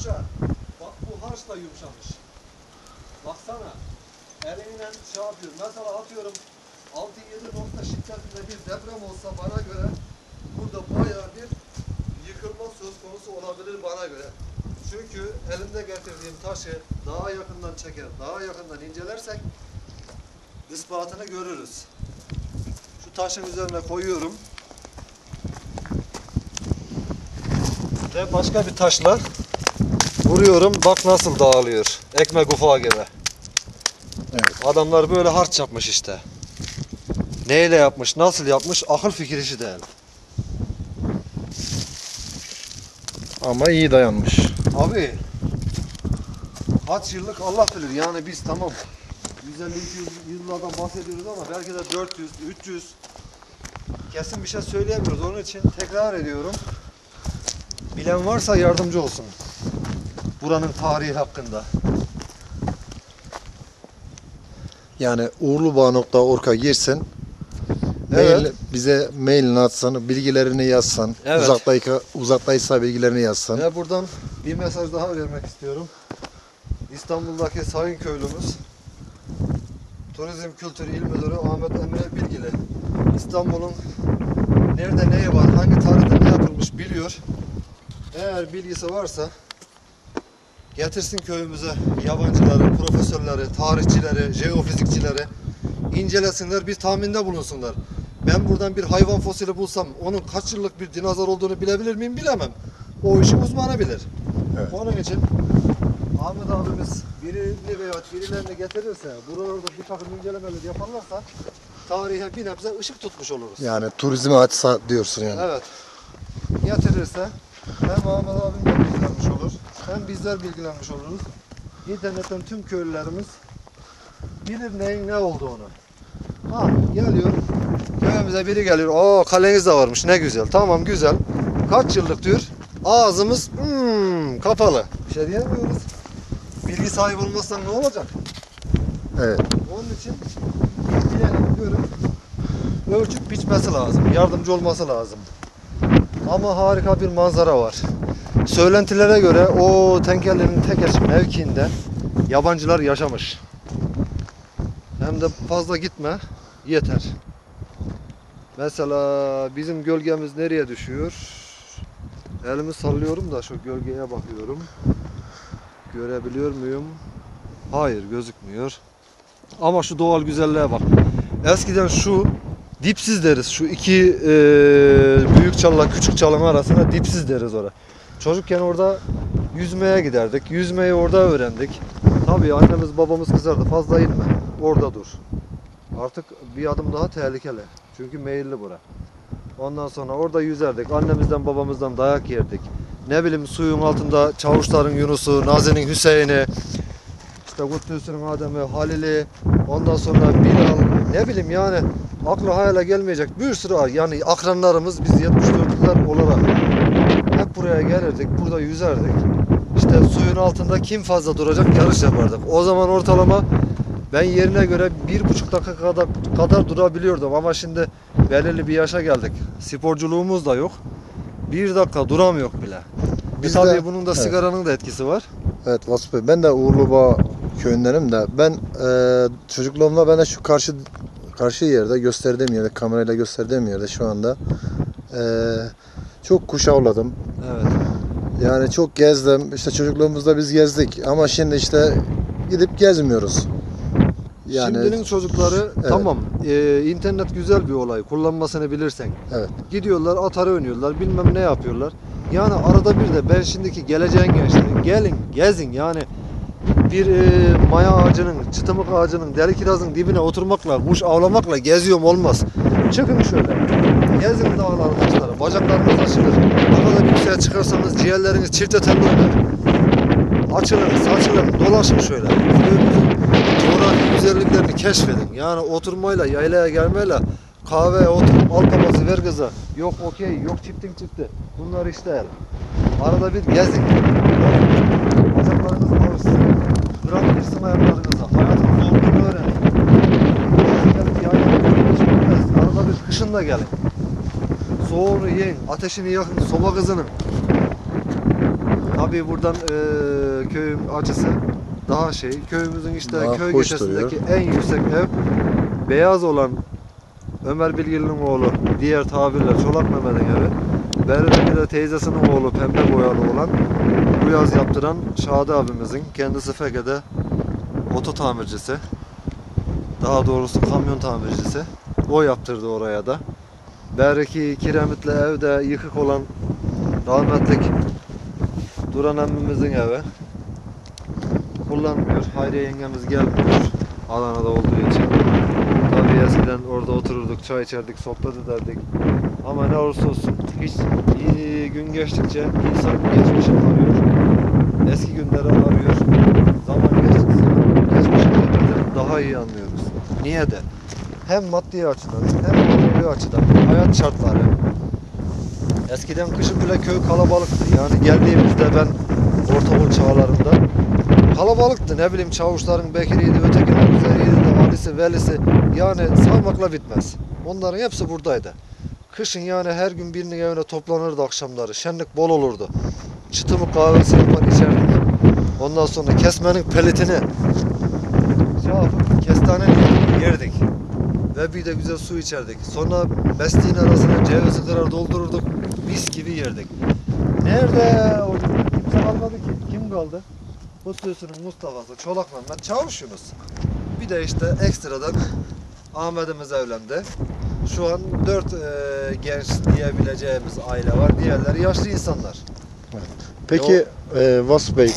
yumuşak. Bak bu harç da yumuşamış. Baksana. Elinle şey yapıyor. Mesela atıyorum 6-7 nokta şiddetinde bir deprem olsa bana göre burada bayağı bir yıkılma söz konusu olabilir bana göre. Çünkü elimde getirdiğim taşı daha yakından çeker, daha yakından incelersek ispatını görürüz. Şu taşın üzerine koyuyorum. Ve başka bir taşla vuruyorum. Bak nasıl dağılıyor. Ekmek ufağı gibi. Evet. Adamlar böyle harç yapmış işte. Neyle yapmış, nasıl yapmış akıl fikir işi değil. Ama iyi dayanmış. Abi kaç yıllık Allah bilir yani biz tamam 150 200 yıllardan bahsediyoruz ama belki de 400 300 kesin bir şey söyleyemiyoruz. Onun için tekrar ediyorum. Bilen varsa yardımcı olsun. Buranın tarihi hakkında. Yani uğurlubağ.org'a girsen Evet. mail, bize mailini atsan, bilgilerini yazsan, Evet. uzaktaysa, uzaktaysa bilgilerini yazsan. Ve buradan bir mesaj daha vermek istiyorum. İstanbul'daki sayın köylümüz Turizm Kültür İl Müdürü Ahmet Emre Bilgili. İstanbul'un nerede neyi var, hangi tarihte ne yapılmış biliyor. Eğer bilgisi varsa getirsin köyümüze yabancıları, profesörleri, tarihçileri, jeofizikçileri incelesinler, bir tahminde bulunsunlar. Ben buradan bir hayvan fosili bulsam onun kaç yıllık bir dinozor olduğunu bilebilir miyim bilemem. O işin uzmanı bilir. Evet. Onun için Ahmet abimiz birini veya birilerini getirirse, buralarda bir takım incelemeler yaparlarsa tarihe bir nebze ışık tutmuş oluruz. Yani turizme açsa diyorsun yani. Evet. Getirirse hem Ahmet abim de olur, hem bizler bilgilenmiş oluruz. İnternetten tüm köylülerimiz bilir neyin ne olduğunu. Ha geliyor, köyümüze biri geliyor, o kaleniz de varmış ne güzel, tamam güzel. Kaç yıllık diyor, ağzımız hmm, kapalı. Bir şey diyemiyoruz. Bilgi sahibi olmazsan ne olacak? Evet. Onun için bilgilerini görüp ölçüp biçmesi lazım. Yardımcı olması lazım. Ama harika bir manzara var. Söylentilere göre o tenkerlerin tekeş mevkiinde yabancılar yaşamış. Hem de fazla gitme yeter. Mesela bizim gölgemiz nereye düşüyor? Elimi sallıyorum da şu gölgeye bakıyorum. Görebiliyor muyum? Hayır gözükmüyor. Ama şu doğal güzelliğe bak. Eskiden şu dipsiz deriz. Şu iki e, büyük çalla küçük çalın arasına dipsiz deriz orada. Çocukken orada yüzmeye giderdik. Yüzmeyi orada öğrendik. Tabii annemiz babamız kızardı. Fazla inme. Orada dur. Artık bir adım daha tehlikeli. Çünkü meyilli bura. Ondan sonra orada yüzerdik. Annemizden babamızdan dayak yerdik. Ne bileyim suyun altında çavuşların Yunus'u, Nazi'nin Hüseyin'i, işte Kutlusu'nun Adem'i, Halil'i, ondan sonra Bilal, ne bileyim yani akla hayale gelmeyecek bir sürü yani akranlarımız biz 74'lüler olarak hep buraya gelirdik, burada yüzerdik. İşte suyun altında kim fazla duracak yarış yapardık. O zaman ortalama ben yerine göre bir buçuk dakika kadar, kadar durabiliyordum ama şimdi belirli bir yaşa geldik. Sporculuğumuz da yok. Bir dakika duramıyor bile. Biz Biz tabii de- bunun da evet. sigaranın da etkisi var. Evet Vasıf Bey, ben de Uğurlubağ köyündenim de ben e, çocukluğumda ben de şu karşı karşı yerde gösterdiğim yerde kamerayla gösterdiğim yerde şu anda e, çok kuş avladım. Evet. Yani çok gezdim. İşte çocukluğumuzda biz gezdik ama şimdi işte gidip gezmiyoruz. Yani Şimdinin çocukları tamam e, internet güzel bir olay kullanmasını bilirsen. Evet. Gidiyorlar atarı oynuyorlar bilmem ne yapıyorlar. Yani arada bir de ben şimdiki geleceğin gençleri gelin gezin yani bir e, maya ağacının, çıtımık ağacının, deli kirazın dibine oturmakla, kuş avlamakla geziyorum olmaz. Çıkın şöyle. Gezin dağları, taşları. Bacaklarınız açılır. Kadar yükseğe çıkarsanız ciğerleriniz çifte telli oynar. Açılın, saçılın, dolaşın şöyle. Köyümüzün coğrafi güzelliklerini keşfedin. Yani oturmayla, yaylaya gelmeyle kahveye oturup al papazı ver kıza. Yok okey, yok çiftin çıktı. Bunlar işte. Arada bir gezin. Bacaklarınız alışsın. Bırak girsin ayaklarınıza. Hayatın zorluğunu öğrenin. Gelip yaylaya geçmez. Arada bir kışın da gelin. Soğuğunu yiyin, ateşini yakın, soba kızının. Tabii buradan e, köyün açısı daha şey. Köyümüzün işte Daha köy hoş geçesindeki en yüksek ev beyaz olan Ömer Bilgili'nin oğlu diğer tabirle Çolak Mehmet'in evi. Beride bir de teyzesinin oğlu pembe boyalı olan bu yaz yaptıran Şadi abimizin kendisi Feke'de oto tamircisi. Daha doğrusu kamyon tamircisi. O yaptırdı oraya da. Beriki kiremitli evde yıkık olan rahmetlik Duran emmimizin evi. Kullanmıyor. Hayriye yengemiz gelmiyor. Adana'da olduğu için. Tabii eskiden orada otururduk, çay içerdik, sohbet ederdik. Ama ne olursa olsun hiç gün geçtikçe insan geçmişi arıyor. Eski günleri arıyor. Zaman geçtikçe kıymetini daha iyi anlıyoruz. Niye de? Hem maddi açıdan hem manevi açıdan hayat şartları. Eskiden kışın bile köy kalabalıktı. Yani geldiğimizde ben ortaokul çağlarında kalabalıktı. Ne bileyim çavuşların Bekir'iydi, ötekilerin Üzeriydi, de Ali'si, Veli'si. Yani saymakla bitmez. Onların hepsi buradaydı. Kışın yani her gün birinin evine toplanırdı akşamları. Şenlik bol olurdu. Çıtımı kahvesi yapar içerdik. Ondan sonra kesmenin peletini şey yapıp kestaneyle yerdik. Ve bir de güzel su içerdik. Sonra mesleğin arasına cevizi kırar doldururduk. Mis gibi yerdik. Nerede? Kimse kalmadı ki. Kim kaldı? Mutlusu'nun Mustafa'sı, Çolak Mehmet, Çavuş Yunus. Bir de işte ekstradan Ahmet'imiz evlendi. Şu an dört e, genç diyebileceğimiz aile var. Diğerleri yaşlı insanlar. Peki e, Vasf Bey,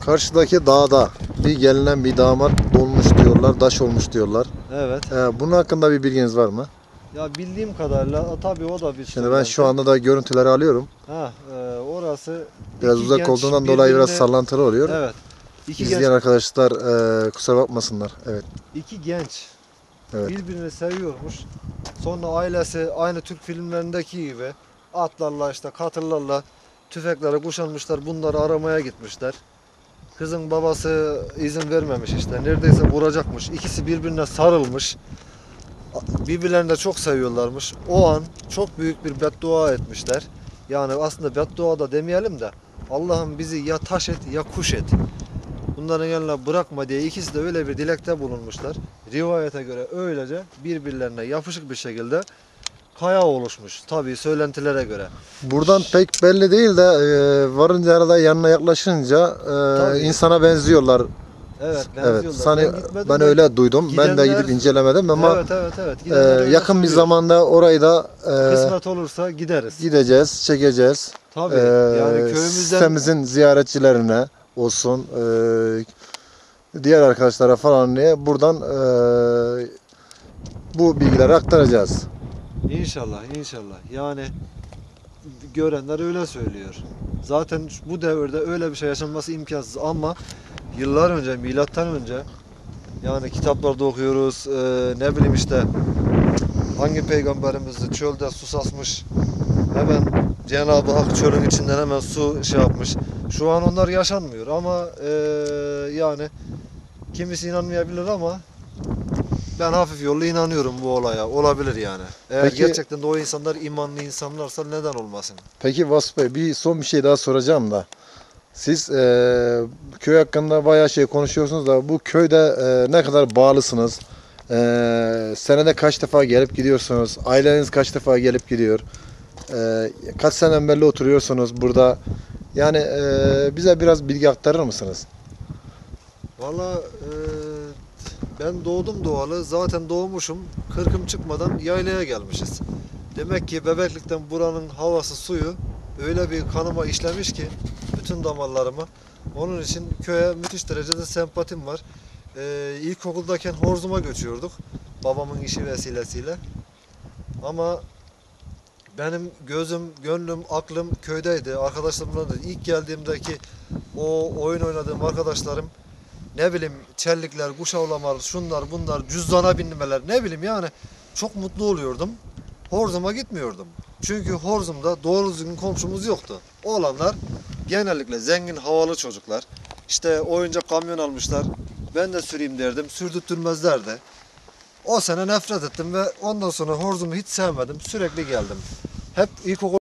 karşıdaki dağda bir gelinen bir damat dolmuş diyorlar, daş olmuş diyorlar. Evet. E, bunun hakkında bir bilginiz var mı? Ya bildiğim kadarıyla tabii o da bir Şimdi ben şu anda da görüntüleri alıyorum. Ha, e, orası Biraz iki uzak genç olduğundan dolayı biraz birbirine- sallantılı oluyor. Evet. İki İzleyen genç, arkadaşlar e, kusura bakmasınlar. Evet. iki genç Evet. birbirini seviyormuş. Sonra ailesi aynı Türk filmlerindeki gibi atlarla işte katırlarla tüfeklere kuşanmışlar. Bunları aramaya gitmişler. Kızın babası izin vermemiş işte. Neredeyse vuracakmış. İkisi birbirine sarılmış. Birbirlerini de çok seviyorlarmış. O an çok büyük bir beddua etmişler. Yani aslında beddua da demeyelim de Allah'ım bizi ya taş et ya kuş et. Bunların yanına bırakma diye ikisi de öyle bir dilekte bulunmuşlar. Rivayete göre öylece birbirlerine yapışık bir şekilde kaya oluşmuş. Tabii söylentilere göre. Buradan pek belli değil de e, varınca arada yanına yaklaşınca e, Tabii. insana benziyorlar. Evet, Evet. benziyorlar. Sani, gitmedim ben öyle duydum. ben de Gidenler- gidip incelemedim ama evet evet evet. e, Gidenler yakın bir zamanda orayı da e, kısmet olursa gideriz. gideceğiz, çekeceğiz. Tabii. E, yani köyümüzden sitemizin ziyaretçilerine olsun, e, diğer arkadaşlara falan diye buradan e, bu bilgileri aktaracağız. İnşallah, inşallah. Yani görenler öyle söylüyor. Zaten bu devirde öyle bir şey yaşanması imkansız ama yıllar önce, milattan önce yani kitaplarda okuyoruz, eee, ne bileyim işte hangi peygamberimiz çölde su sasmış hemen Cenab-ı Hak çölün içinden hemen su şey yapmış. Şu an onlar yaşanmıyor ama eee, yani kimisi inanmayabilir ama ben hafif yollu inanıyorum bu olaya. Olabilir yani. Eğer Peki- gerçekten de o insanlar imanlı insanlarsa neden olmasın? Peki Vasf Bey bir son bir şey daha soracağım da. Siz e, köy hakkında bayağı şey konuşuyorsunuz da bu köyde e, ne kadar bağlısınız? E, senede kaç defa gelip gidiyorsunuz? Aileniz kaç defa gelip gidiyor? E, kaç seneden beri oturuyorsunuz burada? Yani e, bize biraz bilgi aktarır mısınız? Valla eee, ben doğdum doğalı. Zaten doğmuşum. Kırkım çıkmadan yaylaya gelmişiz. Demek ki bebeklikten buranın havası, suyu öyle bir kanıma işlemiş ki bütün damarlarıma. Onun için köye müthiş derecede sempatim var. Eee ilkokuldayken Horzum'a göçüyorduk. Babamın işi vesilesiyle. Ama benim gözüm, gönlüm, aklım köydeydi. Arkadaşlarımla da ilk geldiğimdeki o oyun oynadığım arkadaşlarım ne bileyim çellikler, kuşavlamalar, şunlar bunlar, cüzdana binmeler ne bileyim yani çok mutlu oluyordum. Horzum'a gitmiyordum. Çünkü Horzum'da doğru düzgün komşumuz yoktu. Oğlanlar genellikle zengin havalı çocuklar. İşte oyuncak kamyon almışlar. Ben de süreyim derdim. Sürdürtmezlerdi. O sene nefret ettim ve ondan sonra Horzum'u hiç sevmedim. Sürekli geldim. Hep ilkokul